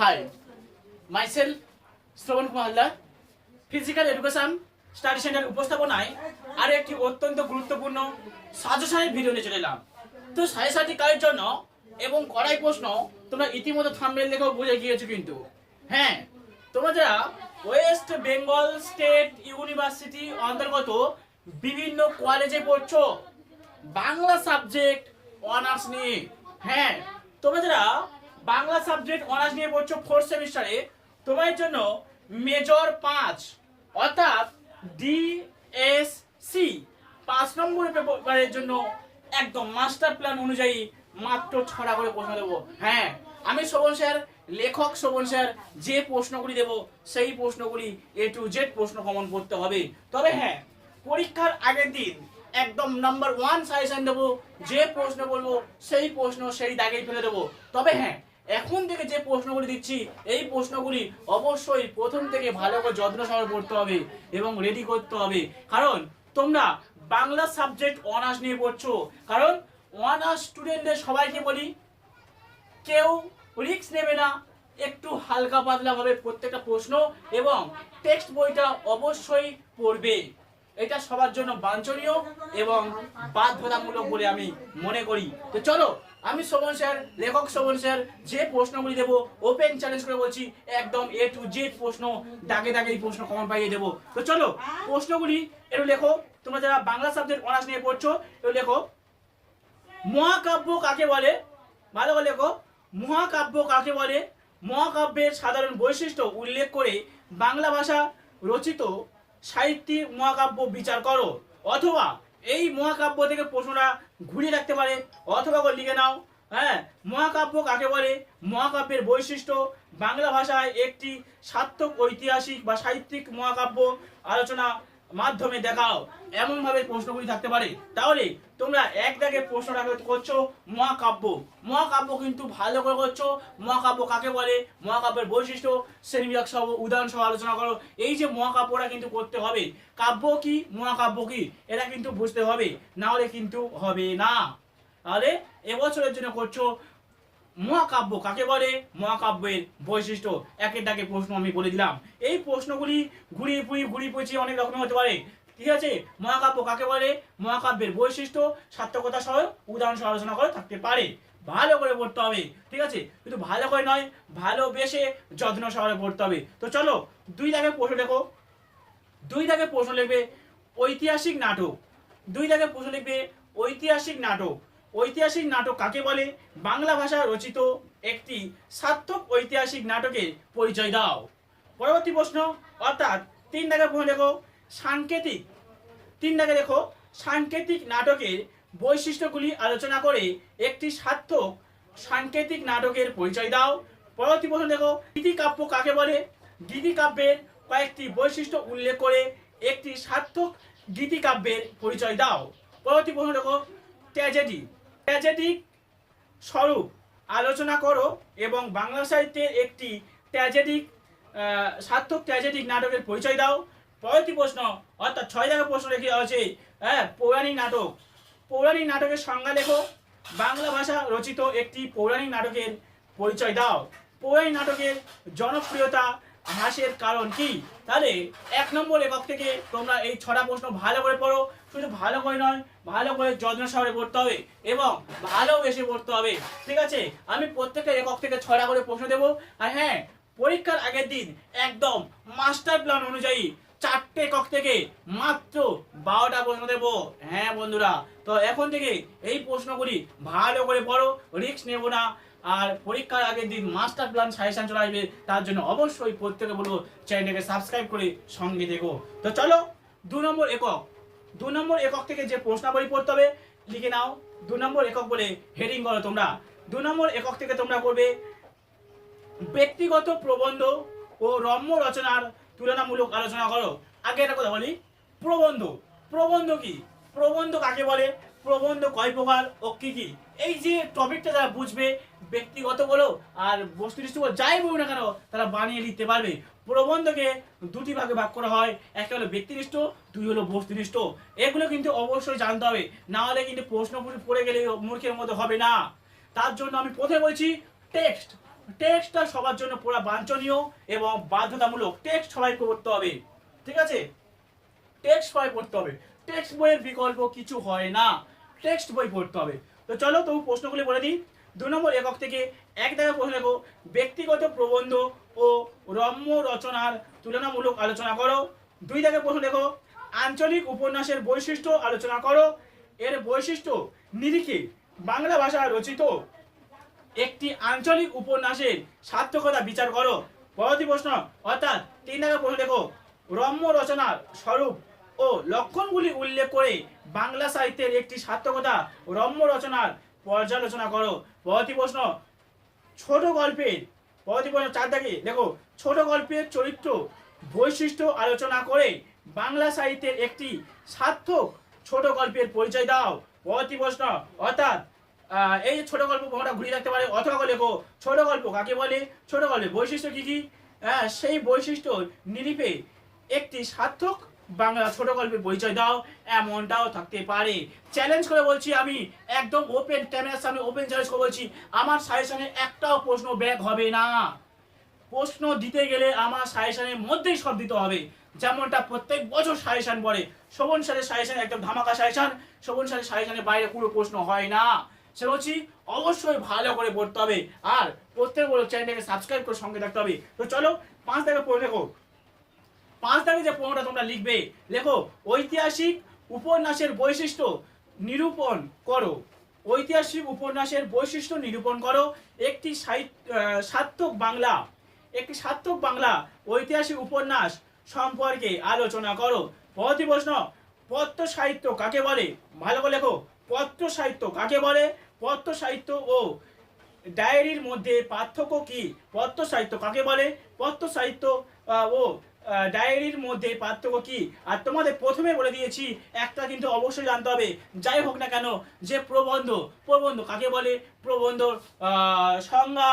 Hi myself Shraban Kumar Haldar physical education study center উপস্থাপনায় আর একটি অত্যন্ত গুরুত্বপূর্ণ সাজেশনের ভিডিও নিয়ে চলে এলাম। তো সাজেশনটি কারের জন্য এবং কড়াই প্রশ্ন, তোমরা ইতিমধ্যে থাম্বেল দেখেও বুঝে গিয়েছো কিন্তু। হ্যাঁ তোমরা যারা ওয়েস্ট বেঙ্গল স্টেট ইউনিভার্সিটি অন্তর্গত বিভিন্ন কলেজে পড়ছো, বাংলা সাবজেক্ট অনার্স নিয়ে হ্যাঁ তোমরা যারা বাংলা সাবজেক্ট অনার্স নিয়ে পড়ছো ফোর্থ সেমিস্টারে তোমার জন্য মেজর পাঁচ, অর্থাৎ ডিএসসি পাঁচ নম্বর পেপারের জন্য একদম মাস্টার প্ল্যান অনুযায়ী মাত্র ছড়া করে প্রশ্ন দেবো। হ্যাঁ আমি শোভন স্যার, লেখক শোভন স্যার, যে প্রশ্নগুলি দেব, সেই প্রশ্নগুলি এ টু জেড প্রশ্ন কমন করতে হবে। তবে হ্যাঁ পরীক্ষার আগের দিন একদম নাম্বার ওয়ান সাজেশন দেবো, যে প্রশ্ন বলব, সেই প্রশ্ন সেই দাগেই ফেলে দেবো। তবে হ্যাঁ এখন থেকে যে প্রশ্নগুলি দিচ্ছি, এই প্রশ্নগুলি অবশ্যই প্রথম থেকে ভালো করে যত্ন সহকারে পড়তে হবে এবং রেডি করতে হবে। কারণ তোমরা বাংলা সাবজেক্ট অনার্স নিয়ে পড়ছো। কারণ অনার্স স্টুডেন্টদের সবাইকে বলি, কেউ রিস্ক নেবে না। একটু হালকা পাতলা ভাবে প্রত্যেকটা প্রশ্ন এবং টেক্সট বইটা অবশ্যই পড়বে। এটা সবার জন্য বাঞ্ছনীয় এবং বাধ্যতামূলক বলে আমি মনে করি। তো চলো আমি শোভন স্যার, লেখক শোভন স্যার, যে প্রশ্নগুলি দেবো ওপেন চ্যালেঞ্জ করে বলছি, একদম এ টু জেড প্রশ্ন, দাগে দাগে এই প্রশ্ন কমন পাইয়ে দেবো। তো চলো, প্রশ্নগুলি একটু লেখো, তোমরা যারা বাংলা সাবজেক্ট অনার্স নিয়ে পড়ছো একটু লেখো। মহাকাব্য কাকে বলে? ভালো করে লেখো। মহাকাব্য কাকে বলে? মহাকাব্যের সাধারণ বৈশিষ্ট্য উল্লেখ করে বাংলা ভাষা রচিত সাহিত্যিক মহাকাব্য বিচার করো। অথবা এই মহাকাব্য থেকে প্রশ্নটা ঘুরিয়ে রাখতে পারে, অথবা লিখে নাও হ্যাঁ? মহাকাব্য কাকে বলে? মহাকাব্যের বৈশিষ্ট্য বাংলা ভাষায় একটি সার্থক ঐতিহাসিক বা সাহিত্যিক মহাকাব্য আলোচনা মাধ্যমে দেখাও। এমন ভাবে প্রশ্নগুলি থাকতে পারে। তাহলে তোমরা এক দাগে প্রশ্নটা করছ, মহাকাব্য। মহাকাব্য কিন্তু ভালো করে করছ। মহাকাব্য কাকে বলে? মহাকাব্যের বৈশিষ্ট্য, শ্রেণীবিভাগ সহ, উদাহরণ সহ আলোচনা করো। এই যে মহাকাব্যটা কিন্তু করতে হবে। কাব্য কি? মহাকাব্য কি? এটা কিন্তু বুঝতে হবে। না হলে কিন্তু হবে না। তাহলে এবছরের জন্য করছ মহাকাব্য কাকে বলে? মহাকাব্যের বৈশিষ্ট্য। একের দাগে প্রশ্ন আমি বলে দিলাম। এই প্রশ্নগুলি ঘুরিয়ে ফুরিয়ে ঘুরিয়ে পুচিয়ে অনেক রকম হতে পারে। ঠিক আছে? মহাকাব্য কাকে বলে? মহাকাব্যের বৈশিষ্ট্য সার্থকতা সহ উদাহরণ সহ আলোচনা করে থাকতে পারে। ভালো করে পড়তে হবে। ঠিক আছে? কিন্তু ভালো করে নয়, ভালোবেসে যত্ন সহকারে পড়তে হবে। তো চলো, দুই দাগে প্রশ্ন দেখো দুই দাগে প্রশ্ন লিখবে ঐতিহাসিক নাটক। দুই দাগে প্রশ্ন লিখবে ঐতিহাসিক নাটক। ঐতিহাসিক নাটক কাকে বলে? বাংলা ভাষা রচিত একটি সার্থক ঐতিহাসিক নাটকের পরিচয় দাও। পরবর্তী প্রশ্ন, অর্থাৎ তিন দাগে প্রশ্ন দেখো, সাংকেতিক, তিন দাগে দেখো, সাংকেতিক নাটকের বৈশিষ্ট্যগুলি আলোচনা করে একটি সার্থক সাংকেতিক নাটকের পরিচয় দাও। পরবর্তী প্রশ্ন দেখো গীতিকাব্য কাকে বলে? গীতিকাব্যের কয়েকটি বৈশিষ্ট্য উল্লেখ করে একটি সার্থক গীতিকাব্যের পরিচয় দাও। পরবর্তী প্রশ্ন দেখো, ট্র্যাজেডি ট্র্যাজেডিক স্বরূপ আলোচনা করো এবং বাংলা সাহিত্যের একটি ট্র্যাজেডিক সার্থক ট্র্যাজেডিক নাটকের পরিচয় দাও। পরবর্তী প্রশ্ন, অর্থাৎ ছয় জায়গায় প্রশ্ন রেখে দেওয়া আছে হ্যাঁ পৌরাণিক নাটক। পৌরাণিক নাটকের সংজ্ঞা লেখো। বাংলা ভাষা রচিত একটি পৌরাণিক নাটকের পরিচয় দাও। পৌরাণিক নাটকের জনপ্রিয়তা হ্রাসের কারণ কি? তাহলে এক নম্বর একক থেকে তোমরা এই ছটা প্রশ্ন ভালো করে পড়ো। শুধু ভালো করে নয়, ভালো করে যত্ন সহকারে পড়তে হবে এবং ভালোবেসে পড়তে হবে। ঠিক আছে? আমি প্রত্যেকটা একক থেকে ছটা করে প্রশ্ন দেবো। আর হ্যাঁ পরীক্ষার আগের দিন একদম মাস্টার প্ল্যান অনুযায়ী চারটে একক থেকে মাত্র বারোটা প্রশ্ন দেবো। হ্যাঁ বন্ধুরা, তো এখন থেকে এই প্রশ্নগুলি ভালো করে পড়ো রিস্ক নেব না। আর পরীক্ষার আগের দিন মাস্টার প্ল্যান সাজেশন চলে আসবে, তার জন্য অবশ্যই প্রত্যেকে বলব চ্যানেলটাকে সাবস্ক্রাইব করে সঙ্গে দেখো তো চলো, দু নম্বর একক। দু নম্বর একক থেকে যে প্রশ্নাবলী পড়তে হবে, লিখে নাও। দু নম্বর একক বলে হেডিং করো তোমরা। দু নম্বর একক থেকে তোমরা করবে, ব্যক্তিগত প্রবন্ধ ও রম্য রচনার তুলনামূলক আলোচনা করো। আগে একটা কথা বলি, প্রবন্ধ। প্রবন্ধ কি? প্রবন্ধ কাকে বলে? প্রবন্ধ কয় প্রকার ও কি কি? এই যে টপিকটা তারা বুঝবে ব্যক্তিগত বলো আর বস্তুনিষ্ঠ বলো যাই বলো না কেন, তারা বানিয়ে লিখতে পারবে। প্রবন্ধকে দুটি ভাগে ভাগ করা হয়, একটা হলো ব্যক্তিনিষ্ঠ, দুই হলো বস্তুনিষ্ঠ। এগুলো কিন্তু অবশ্যই জানতে হবে, না হলে কিন্তু প্রশ্ন পড়ে গেলে মূর্খের মতো হবে না। তার জন্য আমি প্রথমে বলছি টেক্সট টেক্সটটা সবার জন্য পুরো বাঞ্ছনীয় এবং বাধ্যতামূলক। টেক্সট সবাই করতে হবে, ঠিক আছে? টেক্সট সবাই পড়তে হবে। টেক্সট বইয়ের বিকল্প কিছু হয় না। টেক্সট বই পড়তে হবে। তো চলো তবু প্রশ্নগুলি বলে দিই। দু নম্বর একক থেকে এক জায়গায় প্রশ্ন লেখো, ব্যক্তিগত প্রবন্ধ ও রম্য রচনার তুলনামূলক আলোচনা করো। দুই জায়গায় প্রশ্ন লেখো, আঞ্চলিক উপন্যাসের বৈশিষ্ট্য আলোচনা করো। এর বৈশিষ্ট্য নিরিখে বাংলা ভাষা রচিত একটি আঞ্চলিক উপন্যাসের সার্থকতা বিচার করো। পরবর্তী প্রশ্ন, অর্থাৎ তিন নম্বর প্রশ্ন দেখো রম্য রচনার স্বরূপ ও লক্ষণগুলি উল্লেখ করে বাংলা সাহিত্যের একটি সার্থকতা রম্য রচনার পর্যালোচনা করো। পরবর্তী প্রশ্ন, ছোট গল্পের, পরবর্তী প্রশ্ন চার দাগে দেখো, ছোট গল্পের চরিত্র বৈশিষ্ট্য আলোচনা করে বাংলা সাহিত্যের একটি সার্থক ছোট গল্পের পরিচয় দাও। পরবর্তী প্রশ্ন, অর্থাৎ এই ছোট গল্প কোনটা ঘুরিয়ে রাখতে পারে? অথবা লেখো ছোট গল্প কাকে বলে? ছোট গল্পের বৈশিষ্ট্য কি কি? সেই বৈশিষ্ট্য নিরিপে একটি সার্থক বাংলা ছোট গল্পের পরিচয় দাও, এমনটাও থাকতে পারে। চ্যালেঞ্জ করে বলছি আমি, একদম ওপেন ক্যামেরার সামনে ওপেন চ্যালেঞ্জ করে বলছি, আমার সাজেশনে একটাও প্রশ্ন ব্যাক হবে না। প্রশ্ন দিতে গেলে আমার সাজেশনের মধ্যেই সব দিতে হবে। যেমনটা প্রত্যেক বছর সাজেশন পড়ে। শোভন সালের সাজেশন একদম ধামাকা সাজেশন শোভন সালের সাজেশনের বাইরে কোনো প্রশ্ন হয় না। সে বলছি, অবশ্যই ভালো করে পড়তে হবে। আর প্রত্যেক বড় চ্যানেলটাকে সাবস্ক্রাইব করে সঙ্গে থাকতে হবে। তো চলো, পাঁচ থেকে পড়ে লেখো পাঁচ দাগে যে পনেরোটা তোমরা লিখবে, লেখো, ঐতিহাসিক উপন্যাসের বৈশিষ্ট্য নিরূপণ করো। ঐতিহাসিক উপন্যাসের বৈশিষ্ট্য নিরূপণ করো। একটি সাহিত্য সার্থক বাংলা, একটি সার্থক বাংলা ঐতিহাসিক উপন্যাস সম্পর্কে আলোচনা করো। পরবর্তী প্রশ্ন পত্র সাহিত্য কাকে বলে? ভালো করে লেখো পত্র সাহিত্য কাকে বলে? পত্র সাহিত্য ও ডায়েরির মধ্যে পার্থক্য কি? পত্র সাহিত্য কাকে বলে? পত্র সাহিত্য ও ডায়েরির মধ্যে পার্থক্য কি? আর তোমাদের প্রথমে বলে দিয়েছি, একটা কিন্তু অবশ্যই জানতে হবে। যাই হোক না কেন, যে প্রবন্ধ প্রবন্ধ কাকে বলে? প্রবন্ধ সংজ্ঞা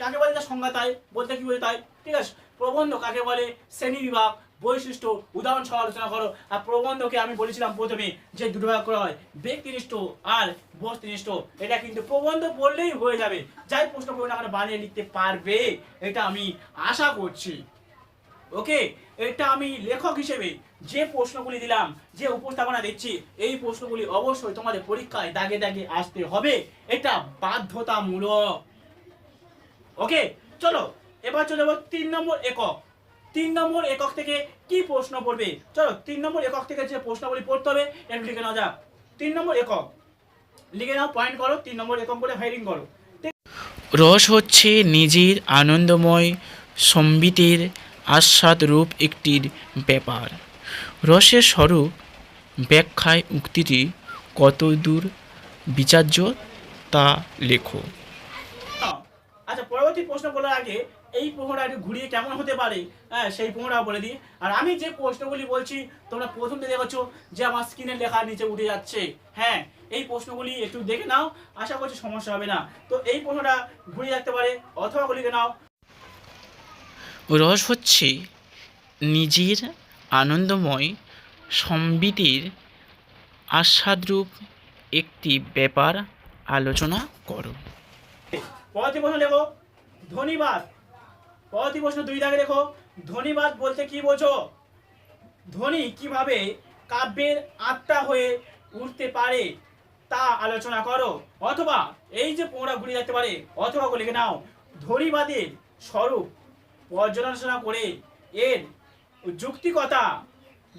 কাকে বলে তার সংজ্ঞা তাই? বলতে কি বলে তাই? ঠিক আছে? প্রবন্ধ কাকে বলে? শ্রেণি বিভাগ, বৈশিষ্ট্য, উদাহরণ সহ আলোচনা করো। আর প্রবন্ধকে আমি বলেছিলাম প্রথমে যে দুটো ভাগ করা হয়, ব্যক্তিনিষ্ঠ আর বস্তুনিষ্ঠ। এটা কিন্তু প্রবন্ধ বললেই হয়ে যাবে। যাই প্রশ্ন করবে না বানিয়ে লিখতে পারবে? এটা আমি আশা করছি। ওকে, এটা আমি লেখক হিসেবে যে প্রশ্নগুলি দিলাম, যে উপস্থাপনা দিচ্ছি, এই প্রশ্নগুলি অবশ্যই তোমাদের পরীক্ষায় দাগে দাগে আসতে হবে। এটা বাধ্যতামূলক। ওকে, চলো, এবার চলে যাব তিন নম্বর একক। তিন নম্বর একক থেকে কি প্রশ্ন পড়বে? চলো, তিন নম্বর একক থেকে যে প্রশ্নগুলি পড়তে হবে একটু লিখে নেওয়া যাক। তিন নম্বর একক। লিখে নাও পয়েন্ট করো, তিন নম্বর একক করে হাইরিং করো। রস হচ্ছে নিজের আনন্দময় সম্বিতের আস্বাদ রূপ একটির ব্যাপার। রসের স্বরূপ ব্যাখ্যায় উক্তিটি কতদূর বিচার্য তা লেখো। আচ্ছা পরবর্তী প্রশ্ন বলার আগে এই প্রশ্নটা একটু ঘুরিয়ে কেমন হতে পারে? হ্যাঁ সেই প্রশ্নটা বলে দিই। আর আমি যে প্রশ্নগুলি বলছি, তোমরা প্রথম থেকে দেখছ যে আমার স্ক্রিনে লেখা নিচে উঠে যাচ্ছে। হ্যাঁ এই প্রশ্নগুলি একটু দেখে নাও, আশা করছি সমস্যা হবে না। তো এই প্রশ্নটা ঘুরিয়ে রাখতে পারে, অথবা লিখে নাও রস হচ্ছে নিজের আনন্দময় সম্বিতির আস্বাদরূপ একটি ব্যাপার আলোচনা করো। পরবর্তী প্রশ্ন লেখো ধনীবাদ পরবর্তী প্রশ্ন দুই দাগে লেখো ধনীবাদ বলতে কি বোঝো? ধনী কীভাবে কাব্যের আত্মা হয়ে উঠতে পারে তা আলোচনা করো। অথবা এই যে পোড়া ঘুরে যেতে পারে, অথবা লিখে নাও ধনীবাদের স্বরূপ পর্যালোচনা করে এর যুক্তিকতা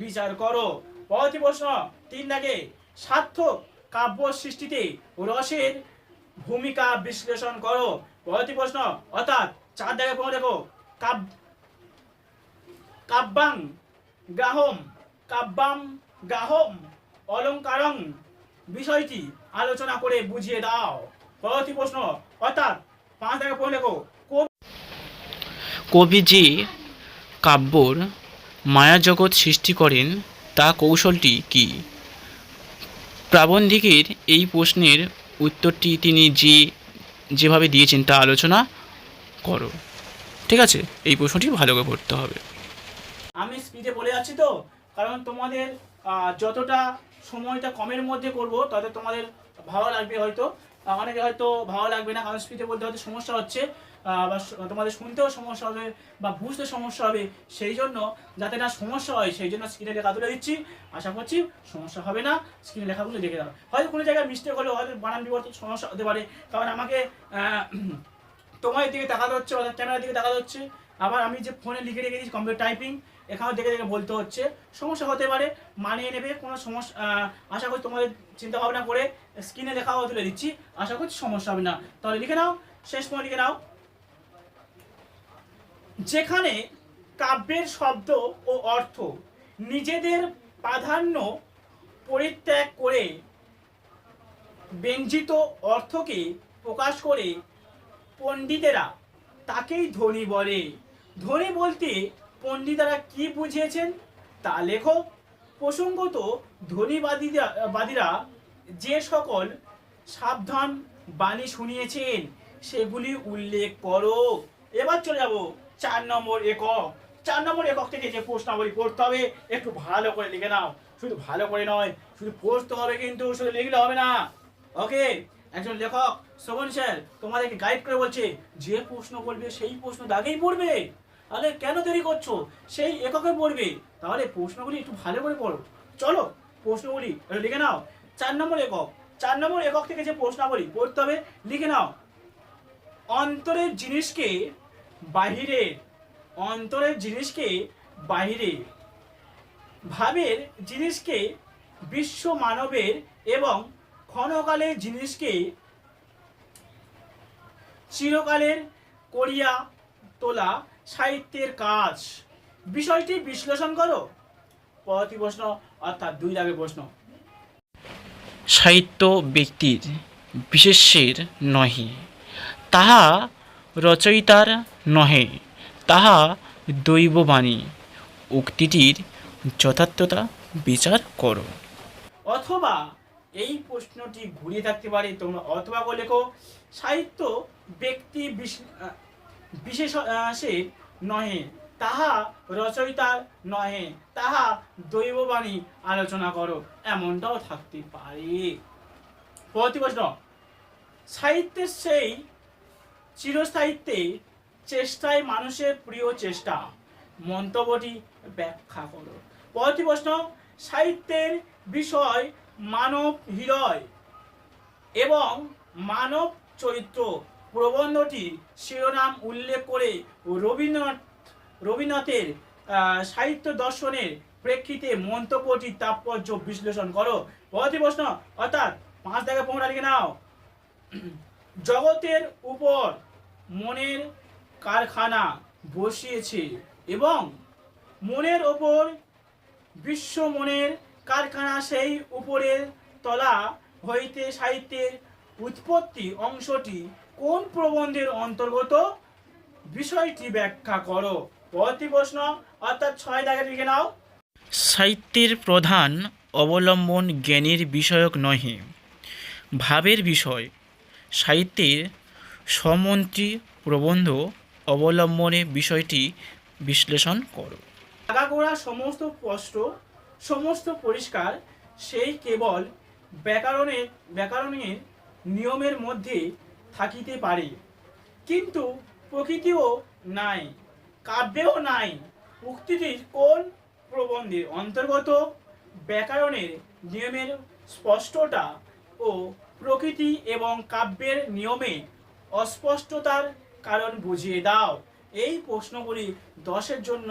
বিচার করো। পরবর্তী প্রশ্ন, তিন দাগে সার্থক কাব্য সৃষ্টিতে রসের ভূমিকা বিশ্লেষণ করো। পরবর্তী প্রশ্ন, অর্থাৎ চার দাগে পৌঁছে দেখো, কাব কাব্যাং গাহম কাব্যাম গাহম অলঙ্কারং বিষয়টি আলোচনা করে বুঝিয়ে দাও। পরবর্তী প্রশ্ন, অর্থাৎ পাঁচ দাগে পৌঁছে দেখো কবি যে কাব্যর মায়াজগৎ সৃষ্টি করেন, তা কৌশলটি কি? প্রাবন্ধিকের এই প্রশ্নের উত্তরটি তিনি যে, যেভাবে দিয়েছেন তা আলোচনা করো। ঠিক আছে? এই প্রশ্নটি ভালো করে পড়তে হবে। আমি স্পিডে বলে যাচ্ছি তো, কারণ তোমাদের যতটা সময়টা কমের মধ্যে করব, তত তোমাদের ভালো লাগবে হয়তো। অনেকে হয়তো ভালো লাগবে না, কারণ স্পিডে বলতে হয়তো সমস্যা হচ্ছে। বা তোমাদের শুনতেও সমস্যা হবে বা বুঝতে সমস্যা হবে, সেই জন্য যাতে না সমস্যা হয়, সেই জন্য স্ক্রিনে লেখা তুলে দিচ্ছি। আশা করছি সমস্যা হবে না স্ক্রিনে লেখাগুলো দেখে দাও। হয়তো কোনো জায়গায় মিস্টেক হলেও হয়তো বানান বিবর্তন সমস্যা হতে পারে, কারণ আমাকে তোমার দিকে তাকাতে হচ্ছে, অর্থাৎ ক্যামেরার দিকে তাকাতে হচ্ছে। আবার আমি যে ফোনে লিখে রেখে দিচ্ছি কম্পিউটার টাইপিং এখানেও দেখে দেখে বলতে হচ্ছে। সমস্যা হতে পারে, মানিয়ে নেবে, কোনো সমস্যা আশা করি তোমাদের চিন্তা ভাবনা করে স্ক্রিনে লেখাও তুলে দিচ্ছি। আশা করছি সমস্যা হবে না। তাহলে লিখে নাও, শেষ সময় লিখে নাও। যেখানে কাব্যের শব্দ ও অর্থ নিজেদের প্রাধান্য পরিত্যাগ করে ব্যঞ্জিত অর্থকে প্রকাশ করে পণ্ডিতেরা তাকেই ধনী বলে। ধনী বলতে পণ্ডিতেরা কি বুঝিয়েছেন? তা লেখক প্রসঙ্গত, ধনীবাদীরা, বাদীরা যে সকল সাবধান বাণী শুনিয়েছেন, সেগুলি উল্লেখ করো। এবার চলে যাব। চার নম্বর একক। চার নম্বর একক থেকে যে প্রশ্নাবলী পড়তে হবে, একটু ভালো করে লিখে নাও। শুধু ভালো করে নয়, শুধু পড়তে হবে কিন্তু শুধু লিখলে হবে না। ওকে একজন লেখক, শোভন স্যার, তোমাদেরকে গাইড করে বলছে, যে প্রশ্ন বলবে সেই প্রশ্ন দাগেই পড়বে। তাহলে কেন দেরি করছ? সেই এককে পড়বে। তাহলে প্রশ্নগুলি একটু ভালো করে পড়ো। চলো, প্রশ্নগুলি লিখে নাও। চার নম্বর একক। চার নম্বর একক থেকে যে প্রশ্নাবলী পড়তে হবে, লিখে নাও। অন্তরের জিনিসকে বাহিরে, অন্তরের জিনিসকে বাহিরে। ভাবের জিনিসকে বিশ্ব মানবের এবং ক্ষণকালের জিনিসকে চিরকালের করিয়া তোলা সাহিত্যের কাজ। বিষয়টি বিশ্লেষণ করো। পরবর্তী প্রশ্ন, অর্থাৎ দুই দাগের প্রশ্ন। সাহিত্য ব্যক্তির বিশেষের নহে, তাহা রচয়িতার নহে তাহা দৈববাণী। উক্তিটির যথার্থতা বিচার করো। অথবা এই প্রশ্নটি ঘুরিয়ে থাকতে পারে তোমরা অথবা বলে সাহিত্য ব্যক্তি বিশ- আহ, বিশেষের নহে তাহা রচয়িতার নহে তাহা দৈববাণী আলোচনা করো এমনটাও থাকতে পারে। পরবর্তী প্রশ্ন সাহিত্যের সেই চিরস্থায়িত্বে চেষ্টায় মানুষের প্রিয় চেষ্টা। মন্তব্যটি ব্যাখ্যা করো। পরবর্তী প্রশ্ন, সাহিত্যের বিষয় মানব হৃদয় এবং মানব চরিত্র। প্রবন্ধটির শিরোনাম উল্লেখ করে রবীন্দ্রনাথ, রবীন্দ্রনাথের সাহিত্য দর্শনের প্রেক্ষিতে মন্তব্যটির তাৎপর্য বিশ্লেষণ করো। পরবর্তী প্রশ্ন, অর্থাৎ পাঁচ দাগে পনেরো লিখে নাও। জগতের উপর মনের কারখানা বসিয়েছে এবং মনের ওপর বিশ্ব মনের কারখানা সেই উপরের তলা হইতে সাহিত্যের উৎপত্তি অংশটি কোন প্রবন্ধের অন্তর্গত? বিষয়টি ব্যাখ্যা করো। পরবর্তী প্রশ্ন, অর্থাৎ ছয় দাগে লিখে নাও। সাহিত্যের প্রধান অবলম্বন জ্ঞানের বিষয়ক নহে, ভাবের বিষয়। সাহিত্যের সমন্ত্রী প্রবন্ধ অবলম্বনে বিষয়টি বিশ্লেষণ করো। আগাগোড়া সমস্ত স্পষ্ট সমস্ত পরিষ্কার, সেই কেবল ব্যাকরণের ব্যাকরণের নিয়মের মধ্যে থাকিতে পারে। কিন্তু প্রকৃতিও নাই, কাব্যেও নাই, উক্তিটির কোন প্রবন্ধের অন্তর্গত ব্যাকরণের নিয়মের স্পষ্টতা ও প্রকৃতি এবং কাব্যের নিয়মে অস্পষ্টতার কারণ বুঝিয়ে দাও। এই প্রশ্নগুলি দশের জন্য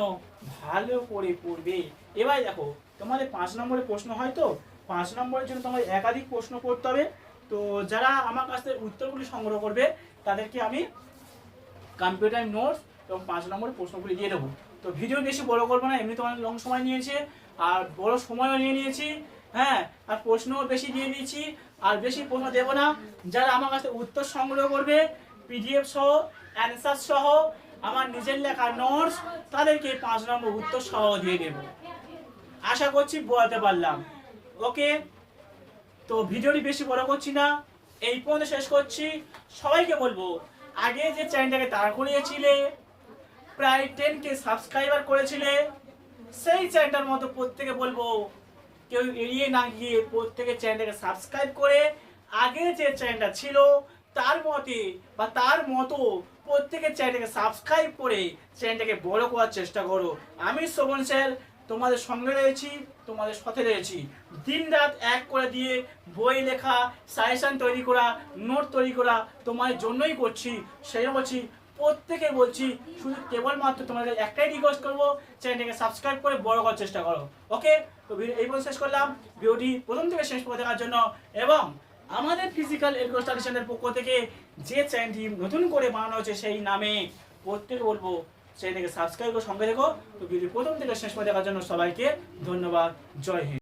ভালো করে পড়বে। এবার দেখো, তোমাদের পাঁচ নম্বরের প্রশ্ন হয় তো? পাঁচ নম্বরের জন্য তোমাদের একাধিক প্রশ্ন করতে হবে। তো যারা আমার কাছ থেকে উত্তরগুলি সংগ্রহ করবে, তাদেরকে আমি কম্পিউটার নোটস এবং পাঁচ নম্বরের প্রশ্নগুলি দিয়ে দেবো। তো ভিডিও বেশি বড় করব না, এমনি তোমার লং সময় নিয়েছে, আর বড় সময়ও নিয়ে নিয়েছি হ্যাঁ আর প্রশ্নও বেশি দিয়ে দিয়েছি, আর বেশি প্রশ্ন দেবো না। যারা আমার কাছে উত্তর সংগ্রহ করবে পিডিএফ সহ অ্যান্সার সহ, আমার নিজের লেখা নোটস তাদেরকে পাঁচ নম্বর উত্তর সহ দিয়ে দেবো। আশা করছি বোঝাতে পারলাম। ওকে? তো ভিডিওটি বেশি বড় করছি না, এই পর্যন্ত শেষ করছি। সবাইকে বলব, আগে যে চ্যানেলটাকে দাঁড় করিয়েছিলে প্রায় টেন কে সাবস্ক্রাইবার করেছিলে, সেই চ্যানেলটার মতো প্রত্যেকে বলব, কেউ এড়িয়ে না গিয়ে প্রত্যেকে চ্যানেলটাকে সাবস্ক্রাইব করে, আগে যে চ্যানেলটা ছিল তার মতে বা তার মতো প্রত্যেকের চ্যানেলটাকে সাবস্ক্রাইব করে চ্যানেলটাকে বড় করার চেষ্টা করো। আমি শোভন স্যার, তোমাদের সঙ্গে রয়েছি, তোমাদের সাথে রয়েছি। দিন রাত এক করে দিয়ে বই লেখা সাজেশন তৈরি করা নোট তৈরি করা তোমার জন্যই করছি সেই বলছি। প্রত্যেকে বলছি, শুধু কেবলমাত্র তোমাদের একটাই রিকোয়েস্ট করব, চ্যানেলটাকে সাবস্ক্রাইব করে বড় করার চেষ্টা করো। ওকে তো এই পর্যন্ত শেষ করলাম। ভিডিওটি প্রথম থেকে শেষ করে দেখার জন্য এবং আমাদের ফিজিক্যাল এডুকেশন পক্ষ থেকে যে চ্যানেলটি নতুন করে বানানো হয়েছে সেই নামে প্রত্যেকে বলব চ্যানেলকে সাবস্ক্রাইব করে সঙ্গে দেখো তো ভিডিও প্রথম থেকে শেষ পর্যন্ত দেখার জন্য সবাইকে ধন্যবাদ। জয় হিন্দ।